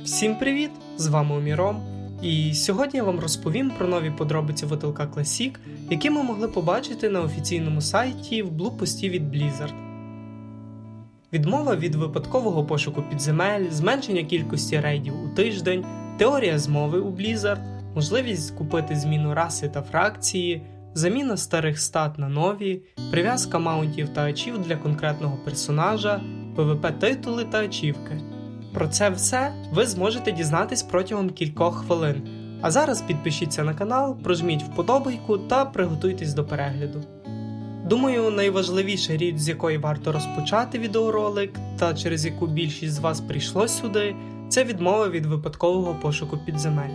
Всім привіт! З вами Уміром. І сьогодні я вам розповім про нові подробиці ВТЛК Classic, які ми могли побачити на офіційному сайті в блупості від Blizzard. Відмова від випадкового пошуку підземель, зменшення кількості рейдів у тиждень, теорія змови у Blizzard, можливість купити зміну раси та фракції, заміна старих стат на нові, прив'язка маунтів та ачів для конкретного персонажа, ПВП титули та ачівки. Про це все ви зможете дізнатись протягом кількох хвилин. А зараз підпишіться на канал, прожміть вподобайку та приготуйтесь до перегляду. Думаю, найважливіша річ, з якої варто розпочати відеоролик, та через яку більшість з вас прийшло сюди, це відмова від випадкового пошуку підземель.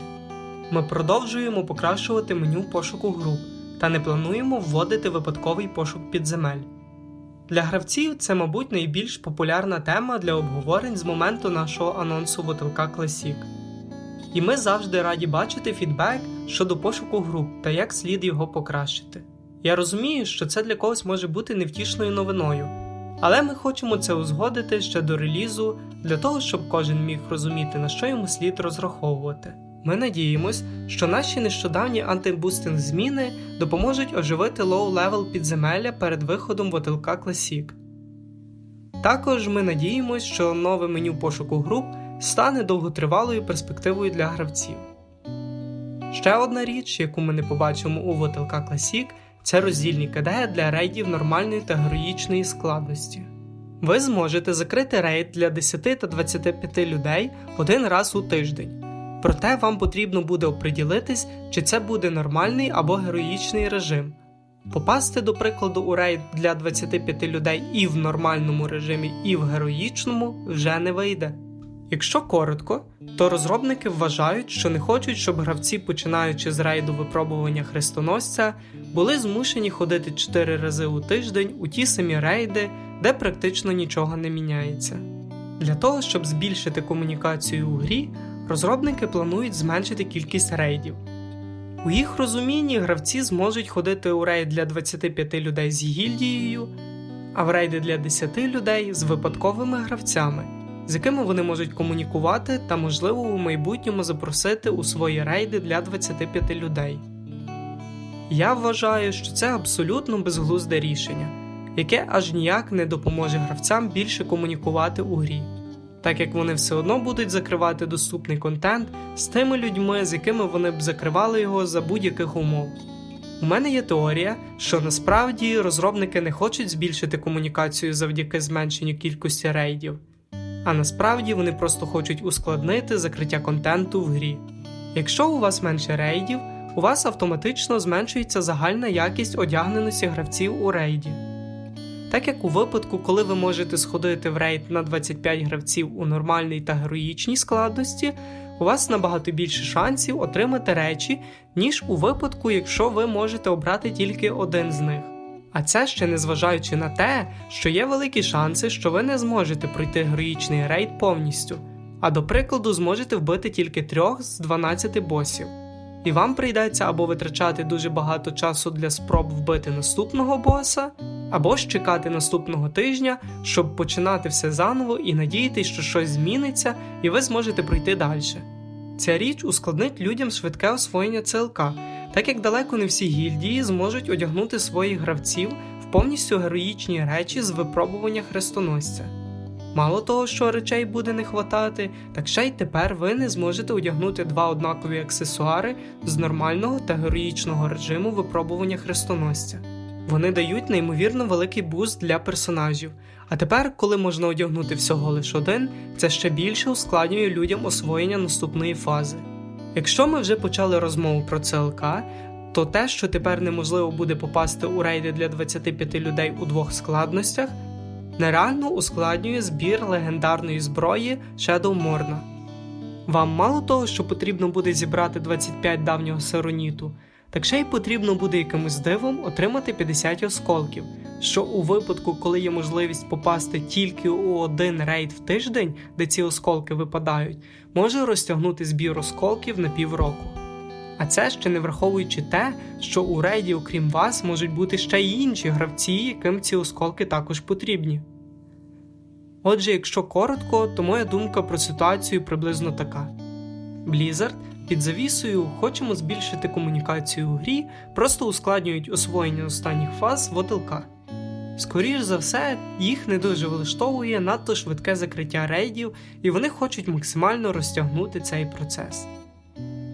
Ми продовжуємо покращувати меню пошуку груп та не плануємо вводити випадковий пошук підземель. Для гравців це, мабуть, найбільш популярна тема для обговорень з моменту нашого анонсу ВТЛК Classic. І ми завжди раді бачити фідбек щодо пошуку груп та як слід його покращити. Я розумію, що це для когось може бути невтішною новиною, але ми хочемо це узгодити ще до релізу для того, щоб кожен міг розуміти, на що йому слід розраховувати. Ми надіємось, що наші нещодавні антибустинг зміни допоможуть оживити лоу-левел підземелля перед виходом в ОТЛК Classic. Також ми надіємось, що нове меню пошуку груп стане довготривалою перспективою для гравців. Ще одна річ, яку ми не побачимо у ВТЛК Classic, це роздільні КД для рейдів нормальної та героїчної складності. Ви зможете закрити рейд для 10 та 25 людей один раз у тиждень. Проте вам потрібно буде оприділитись, чи це буде нормальний або героїчний режим. Попасти, до прикладу, у рейд для 25 людей і в нормальному режимі, і в героїчному вже не вийде. Якщо коротко, то розробники вважають, що не хочуть, щоб гравці, починаючи з рейду випробування хрестоносця, були змушені ходити 4 рази у тиждень у ті самі рейди, де практично нічого не міняється. Для того, щоб збільшити комунікацію у грі, розробники планують зменшити кількість рейдів. У їх розумінні гравці зможуть ходити у рейд для 25 людей з гільдією, а в рейди для 10 людей з випадковими гравцями, з якими вони можуть комунікувати та, можливо, у майбутньому запросити у свої рейди для 25 людей. Я вважаю, що це абсолютно безглузде рішення, яке аж ніяк не допоможе гравцям більше комунікувати у грі так як вони все одно будуть закривати доступний контент з тими людьми, з якими вони б закривали його за будь-яких умов. У мене є теорія, що насправді розробники не хочуть збільшити комунікацію завдяки зменшенню кількості рейдів, а насправді вони просто хочуть ускладнити закриття контенту в грі. Якщо у вас менше рейдів, у вас автоматично зменшується загальна якість одягненості гравців у рейді. Так як у випадку, коли ви можете сходити в рейд на 25 гравців у нормальній та героїчній складності, у вас набагато більше шансів отримати речі, ніж у випадку, якщо ви можете обрати тільки один з них. А це ще не зважаючи на те, що є великі шанси, що ви не зможете пройти героїчний рейд повністю, а до прикладу, зможете вбити тільки трьох з 12 босів. І вам прийдеться або витрачати дуже багато часу для спроб вбити наступного боса, або ж чекати наступного тижня, щоб починати все заново і надіятися, що щось зміниться, і ви зможете пройти далі. Ця річ ускладнить людям швидке освоєння ЦЛК, так як далеко не всі гільдії зможуть одягнути своїх гравців в повністю героїчні речі з випробування хрестоносця. Мало того, що речей буде не хватати, так ще й тепер ви не зможете одягнути два однакові аксесуари з нормального та героїчного режиму випробування хрестоносця. Вони дають неймовірно великий буст для персонажів. А тепер, коли можна одягнути всього лише один, це ще більше ускладнює людям освоєння наступної фази. Якщо ми вже почали розмову про ЦЛК, то те, що тепер неможливо буде попасти у рейди для 25 людей у двох складностях, нереально ускладнює збір легендарної зброї Shadow Morna. Вам мало того, що потрібно буде зібрати 25 давнього сароніту, так ще й потрібно буде якимось дивом отримати 50 осколків, що у випадку, коли є можливість попасти тільки у один рейд в тиждень, де ці осколки випадають, може розтягнути збір осколків на півроку. А це ще не враховуючи те, що у рейді, окрім вас, можуть бути ще й інші гравці, яким ці осколки також потрібні. Отже, якщо коротко, то моя думка про ситуацію приблизно така: Blizzard під завісою хочемо збільшити комунікацію у грі, просто ускладнюють освоєння останніх фаз в ОТЛК. Скоріш за все, їх не дуже влаштовує надто швидке закриття рейдів, і вони хочуть максимально розтягнути цей процес.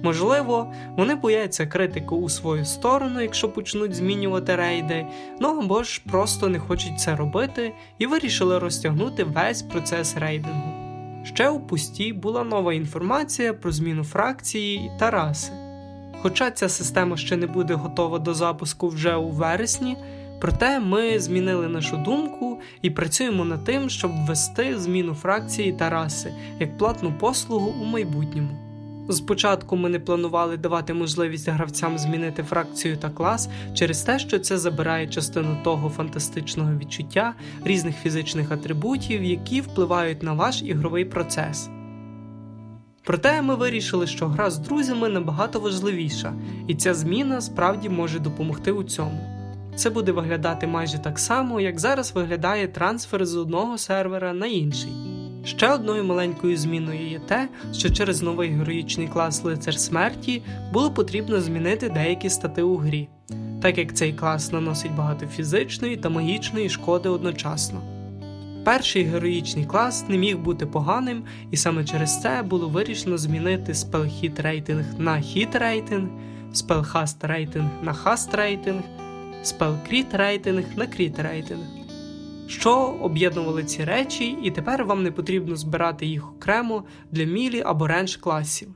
Можливо, вони бояться критику у свою сторону, якщо почнуть змінювати рейди, ну або ж просто не хочуть це робити і вирішили розтягнути весь процес рейдингу. Ще у пусті була нова інформація про зміну фракції та раси. Хоча ця система ще не буде готова до запуску вже у вересні, проте ми змінили нашу думку і працюємо над тим, щоб ввести зміну фракції та раси як платну послугу у майбутньому. Спочатку ми не планували давати можливість гравцям змінити фракцію та клас через те, що це забирає частину того фантастичного відчуття різних фізичних атрибутів, які впливають на ваш ігровий процес. Проте ми вирішили, що гра з друзями набагато важливіша, і ця зміна справді може допомогти у цьому. Це буде виглядати майже так само, як зараз виглядає трансфер з одного сервера на інший. Ще одною маленькою зміною є те, що через новий героїчний клас лицар смерті було потрібно змінити деякі стати у грі, так як цей клас наносить багато фізичної та магічної шкоди одночасно. Перший героїчний клас не міг бути поганим, і саме через це було вирішено змінити спелхіт рейтинг на хіт рейтинг, спелхаст рейтинг на хаст рейтинг, спелкріт рейтинг на кріт рейтинг що об'єднували ці речі, і тепер вам не потрібно збирати їх окремо для мілі або ренж класів.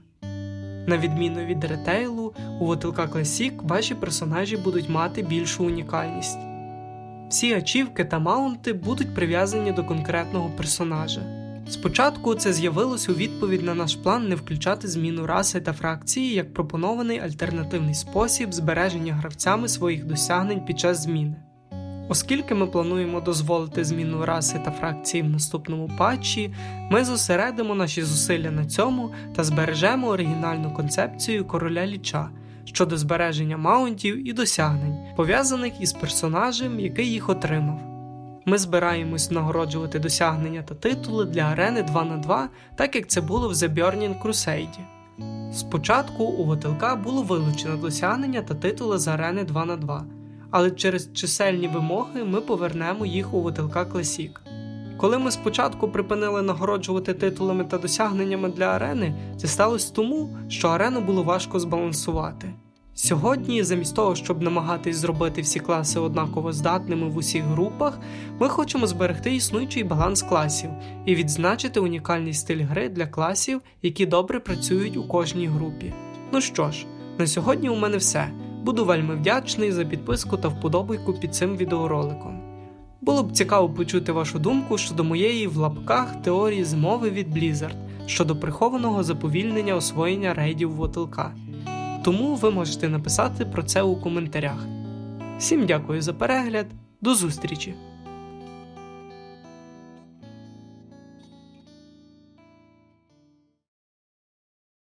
На відміну від ретейлу, у VTLK Classic ваші персонажі будуть мати більшу унікальність. Всі ачівки та маунти будуть прив'язані до конкретного персонажа. Спочатку це з'явилось у відповідь на наш план не включати зміну раси та фракції як пропонований альтернативний спосіб збереження гравцями своїх досягнень під час зміни. Оскільки ми плануємо дозволити зміну раси та фракції в наступному патчі, ми зосередимо наші зусилля на цьому та збережемо оригінальну концепцію короля ліча щодо збереження маунтів і досягнень, пов'язаних із персонажем, який їх отримав. Ми збираємось нагороджувати досягнення та титули для арени 2 на 2 так як це було в The Burning Crusade. Спочатку у ВТЛК було вилучено досягнення та титули з арени 2 на 2 але через чисельні вимоги ми повернемо їх у ВТЛК Classic. Коли ми спочатку припинили нагороджувати титулами та досягненнями для арени, це сталося тому, що арену було важко збалансувати. Сьогодні, замість того, щоб намагатись зробити всі класи однаково здатними в усіх групах, ми хочемо зберегти існуючий баланс класів і відзначити унікальний стиль гри для класів, які добре працюють у кожній групі. Ну що ж, на сьогодні у мене все. Буду вельми вдячний за підписку та вподобайку під цим відеороликом. Було б цікаво почути вашу думку щодо моєї в лапках теорії змови від Blizzard щодо прихованого заповільнення освоєння рейдів в ОТЛК. Тому ви можете написати про це у коментарях. Всім дякую за перегляд, до зустрічі!